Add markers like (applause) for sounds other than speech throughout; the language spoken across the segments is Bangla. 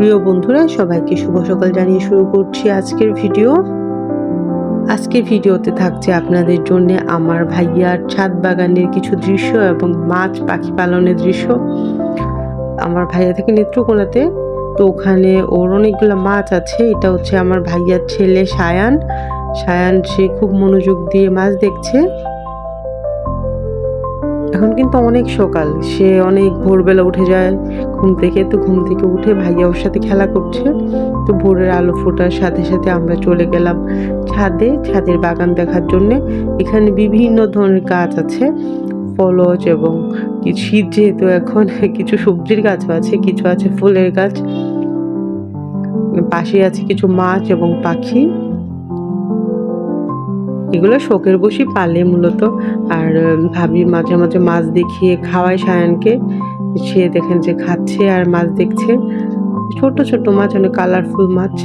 প্রিয় বন্ধুরা, সবাইকে শুভ সকাল জানিয়ে শুরু করছি আজকের ভিডিও। আজকের ভিডিওতে থাকছে আপনাদের জন্য আমার ভাইয়ার ছাদ বাগানের কিছু দৃশ্য এবং মাছ পাখি পালনের দৃশ্য। আমার ভাইয়া থেকে নেত্রকোনাতে, তো ওখানে ওর অনেকগুলো মাছ আছে। এটা হচ্ছে আমার ভাইয়ার ছেলে সায়ান। সায়ান, সে খুব মনোযোগ দিয়ে মাছ দেখছে। এখন কিন্তু অনেক সকাল। সে অনেক ভোরবেলা উঠে যায়, ঘুম থেকে, তো ঘুম থেকে উঠে ভাইয়া ওর সাথে খেলা করছে। তো ভোরের আলো ফোটার সাথে সাথে আমরা চলে গেলাম ছাদে, ছাদের বাগান দেখার জন্য। এখানে বিভিন্ন ধরনের গাছ আছে ফলজ এবং শীত যেহেতু এখন, (laughs) কিছু সবজির গাছও আছে, কিছু আছে ফুলের গাছ, পাশে আছে কিছু মাছ এবং পাখি। এগুলো শোকের বসি পালে মূলত। আর ভাবি মাঝে মাঝে মাছ দেখিয়ে খাওয়ায় সায়ানকে। সে দেখেন যে খাচ্ছে আর মাছ দেখছে। ছোট ছোট মাছ, অনেক কালারফুল মাছ।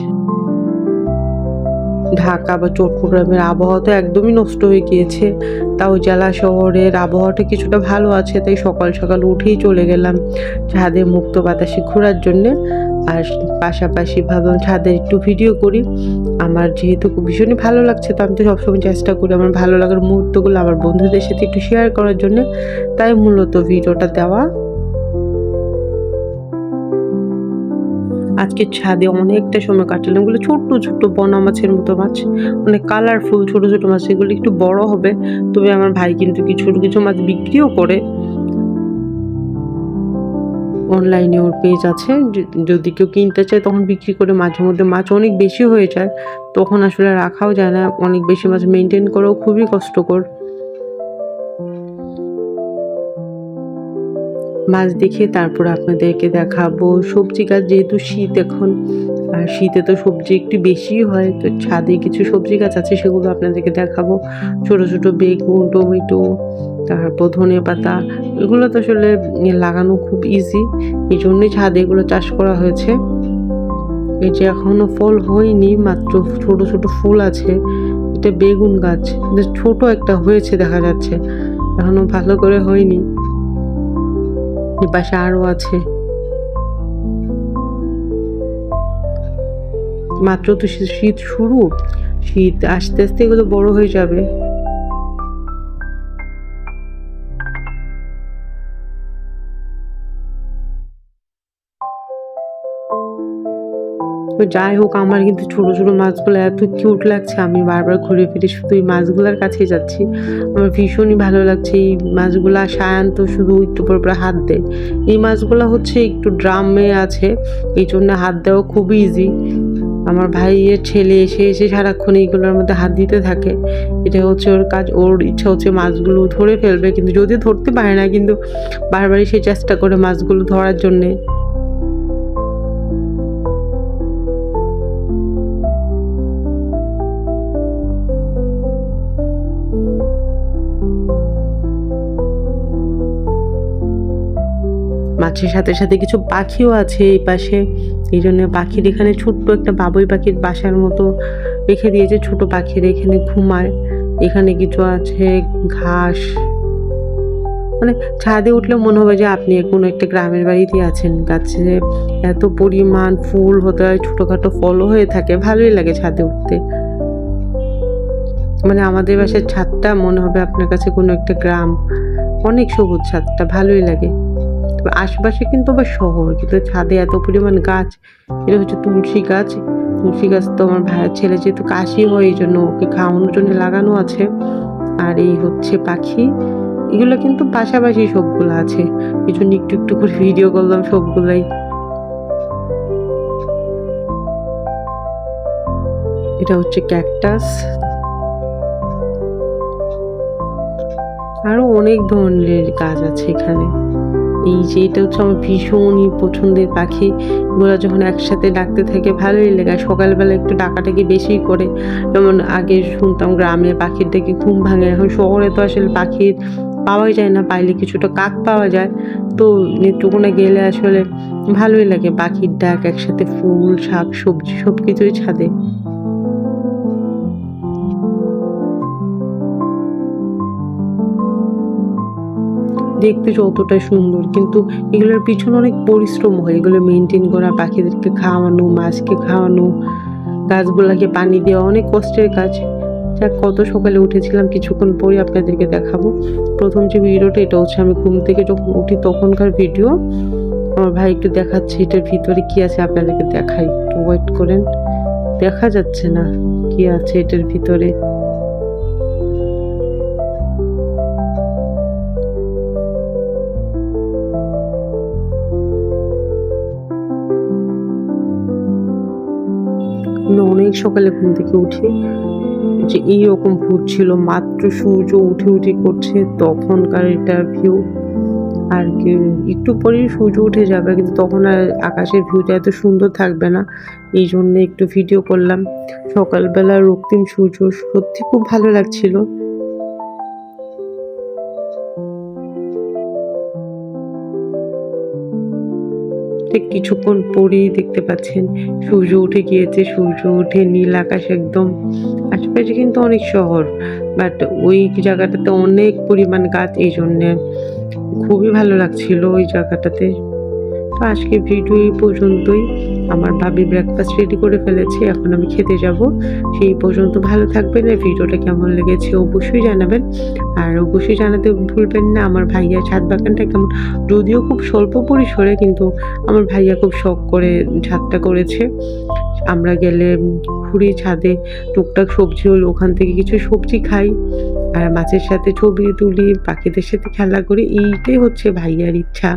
ঢাকা বা চট্টগ্রামের আবহাওয়া তো একদমই নষ্ট হয়ে গিয়েছে। তাও জেলা শহরের আবহাওয়াটা কিছুটা ভালো আছে, তাই সকাল সকাল উঠেই চলে গেলাম। ছাদে মুক্ত বাতাসে ঘোরার জন্যে। আর পাশাপাশি ভাবলাম ছাদে একটু ভিডিও করি। আমার যেহেতু ভীষণই ভালো লাগছে, তো আমি তো সবসময় চেষ্টা করি আমার ভালো লাগার মুহূর্তগুলো আমার বন্ধুদের সাথে একটু শেয়ার করার জন্য। তাই মূলত ভিডিওটা দেওয়া। আজকে ছাদে অনেকটা সময় কাটালাম। এগুলো ছোট্ট ছোট্ট বনা মাছের মতো মাছ। মানে কালারফুল ছোট ছোট মাছ। এগুলো একটু বড় হবে। তবে আমার ভাই কিন্তু কিছু কিছু মাছ বিক্রিও করে। অনলাইনে ওর পেজ আছে। যদি কেউ কিনতে চায় তখন বিক্রি করে মাঝে মধ্যে মাছ অনেক বেশি হয়ে যায়। তখন আসলে রাখাও যায় না। অনেক বেশি মাছ মেনটেন করাও খুবই কষ্টকর। মাছ দেখে তারপর আপনাদেরকে দেখাবো। সবজি গাছ যেহেতু শীত এখন আর শীতে তো সবজি একটু বেশি হয়, তো ছাদে কিছু সবজি গাছ আছে সেগুলো আপনাদেরকে দেখাবো। ছোট ছোট বেগুন, টমেটো, তারপর ধনে পাতা, এগুলো তো আসলে লাগানো খুব ইজি এই জন্যই ছাদে এগুলো চাষ করা হয়েছে। এই যে এখনও ফল হয়নি, মাত্র ছোট ছোট ফুল আছে। এটা বেগুন গাছ ছোট একটা হয়েছে দেখা যাচ্ছে। এখনও ভালো করে হয়নি। পাশে আরও আছে। মাত্র তো শীত শুরু। শীত আস্তে আস্তে এগুলো বড় হয়ে যাবে। তো যাই হোক, আমার কিন্তু ছোট ছোট মাছগুলো এত কিউট লাগছে। আমি বারবার ঘুরে ফিরে শুধু এই মাছগুলোর কাছে যাচ্ছি। আমার ভীষণই ভালো লাগছে এই মাছগুলা। সায়ান তো শুধু একটু পর হাত দেয়। এই মাছগুলো হচ্ছে একটু ড্রামে আছে। এই জন্য হাত দেওয়া খুবই ইজি আমার ভাইয়ের ছেলে এসে এসে সারাক্ষণ এইগুলোর মধ্যে হাত দিতে থাকে। এটা হচ্ছে ওর কাজ, ওর ইচ্ছা হচ্ছে মাছগুলো ধরে ফেলবে, কিন্তু যদি ধরতে পারে না, কিন্তু বারবারই সে চেষ্টা করে মাছগুলো ধরার জন্যে। মাছের সাথে সাথে কিছু পাখিও আছে এই পাশে। এই জন্য পাখির এখানে ছোট্ট একটা বাবুই পাখির বাসার মতো রেখে দিয়েছে। ছোট পাখির এখানে ঘুমায়। এখানে কিছু আছে, ঘাস। মানে ছাদে উঠলে মনে হবে যে আপনি কোনো একটা গ্রামের বাড়িতে আছেন। গাছে এত পরিমাণ ফুল হতে হয়, ছোটোখাটো ফলও হয়ে থাকে। ভালোই লাগে ছাদে উঠতে। মানে আমাদের বাসার ছাদটা মনে হবে আপনার কাছে কোনো একটা গ্রাম। অনেক সবুজ ছাদটা, ভালোই লাগে। আশেপাশে কিন্তু আবার শহর, কিন্তু ছাদে এত পরিমাণ গাছ এটা হচ্ছে তুলসী গাছ। তুলসী গাছ তো আমার ভাইয়ের ছেলে যেহেতু কাশি হয়, এই জন্য ওকে খাওয়ানোর জন্য লাগানো আছে। আর এই হচ্ছে পাখি। এগুলো কিন্তু পাশাপাশি সবগুলো আছে। এই জন্য একটু একটু করে ভিডিও করলাম সবগুলাই। এটা হচ্ছে ক্যাকটাস আরও অনেক ধরনের গাছ আছে এখানে। এই যে এটা হচ্ছে আমার ভীষণই পছন্দের পাখি। এগুলো যখন একসাথে ডাকতে থাকে, ভালোই লাগে। সকালবেলা একটু ডাকাটাকি বেশি করে। যেমন আগে শুনতাম গ্রামে পাখির ডেকে ঘুম ভাঙে, এখন শহরে তো আসলে পাখির পাওয়াই যায় না। পাইলে কিছুটা কাক পাওয়া যায়। তো নেত্রকোনা গেলে আসলে ভালোই লাগে পাখির ডাক, একসাথে ফুল, শাক, সবজি সব কিছুই ছাদে। দেখতে যতটা সুন্দর, কিন্তু এগুলোর পিছনে অনেক পরিশ্রম হয়। এগুলো মেনটেন করা, পাখিদেরকে খাওয়ানো, মাছকে খাওয়ানো, গাছগুলাকে পানি দেওয়া, অনেক কষ্টের কাজ। যাক, কত সকালে উঠেছিলাম, কিছুক্ষণ পরে আপনাদেরকে দেখাবো। প্রথম যে ভিডিওটা, এটা হচ্ছে আমি ঘুম থেকে যখন উঠি তখনকার ভিডিও। আমার ভাই একটু দেখাচ্ছে, এটার ভিতরে কি আছে আপনাদেরকে দেখাই, একটু ওয়েট করেন। দেখা যাচ্ছে না কি আছে এটার ভিতরে। আমি অনেক সকালে ঘুম থেকে উঠি। যে এইরকম ভূত ছিল, মাত্র সূর্য উঠে উঠে করছে, তখনকার এটা ভিউ আর কি, একটু পরেই সূর্য উঠে যাবে, কিন্তু তখন আর আকাশের ভিউটা এত সুন্দর থাকবে না। এই জন্য একটু ভিডিও করলাম। সকালবেলা রক্তিম সূর্য সত্যি খুব ভালো লাগছিল। ঠিক কিছুক্ষণ পরেই দেখতে পাচ্ছেন, সূর্য উঠে গিয়েছে, সূর্য উঠে নীল আকাশ একদম। আশেপাশে কিন্তু অনেক শহর বাট ওই জায়গাটাতে অনেক পরিমাণ গাছ এই জন্যে খুবই ভালো লাগছিল ওই জায়গাটাতে। আজকে ভিডিও এই পর্যন্তই। আমার ভাবি ব্রেকফাস্ট রেডি করে ফেলেছি, এখন আমি খেতে যাব। সেই পর্যন্ত ভালো থাকবেন আর ভিডিওটা কেমন লেগেছে অবশ্যই জানাবেন। আর অবশ্যই জানাতে ভুলবেন না, আমার ভাইয়া ছাদ বাগানটা কেমন, যদিও খুব স্বল্প পরিসরে, কিন্তু আমার ভাইয়া খুব শখ করে ছাদটা করেছে। আমরা গেলে ঘুরি ছাদে টুকটাক সবজি হলো ওখান থেকে কিছু সবজি খাই। আর মাছের সাথে ছবি তুলি, পাখিদের সাথে খেলা করি, এইটাই হচ্ছে ভাইয়ার ইচ্ছা।